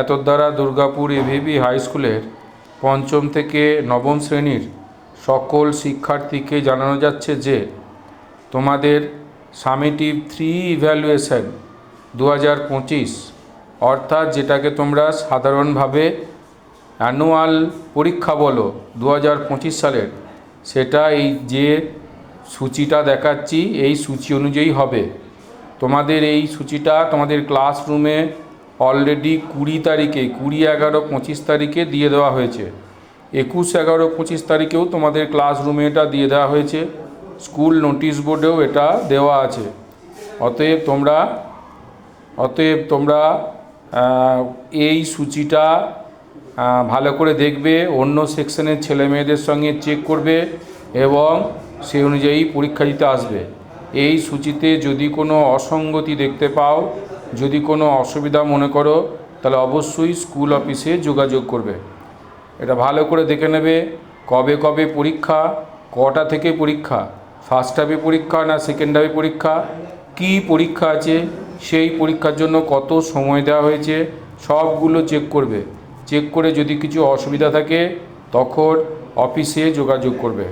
এতদ্বারা দুর্গাপুর এভিবি হাই স্কুলের পঞ্চম থেকে নবম শ্রেণির সকল শিক্ষার্থীকে জানানো যাচ্ছে যে, তোমাদের সামেটিভ থ্রি ইভ্যালুয়েশন দু হাজার পঁচিশ, অর্থাৎ যেটাকে তোমরা সাধারণভাবে অ্যানুয়াল পরীক্ষা বলো দু হাজার পঁচিশ সালের, সেটা এই যে সূচিটা দেখাচ্ছি, এই সূচি অনুযায়ী হবে। তোমাদের এই সূচিটা তোমাদের ক্লাসরুমে অলরেডি কুড়ি তারিখে, কুড়ি এগারো পঁচিশ তারিখে দিয়ে দেওয়া হয়েছে। একুশ এগারো পঁচিশ তারিখেও তোমাদের ক্লাসরুমে এটা দিয়ে দেওয়া হয়েছে। স্কুল নোটিশ বোর্ডেও এটা দেওয়া আছে। অতএব তোমরা অতএব তোমরা এই সূচিটা ভালো করে দেখবে, অন্য সেকশনের ছেলে মেয়েদের সঙ্গে চেক করবে এবং সেই অনুযায়ী পরীক্ষা দিতে আসবে। এই সূচিতে যদি কোনো অসঙ্গতি দেখতে পাও যদি কোনো অসুবিধা মনে করো, তাহলে অবশ্যই স্কুল অফিসে যোগাযোগ করবে। এটা ভালো করে দেখে নেবে, কবে কবে পরীক্ষা, কটা থেকে পরীক্ষা ফার্স্ট হাফে পরীক্ষা না সেকেন্ড হাফে পরীক্ষা, কি পরীক্ষা আছে, সেই পরীক্ষার জন্য কত সময় দেওয়া হয়েছে, সবগুলো চেক করবে। চেক করে যদি কিছু অসুবিধা থাকে, তখন অফিসে যোগাযোগ করবে।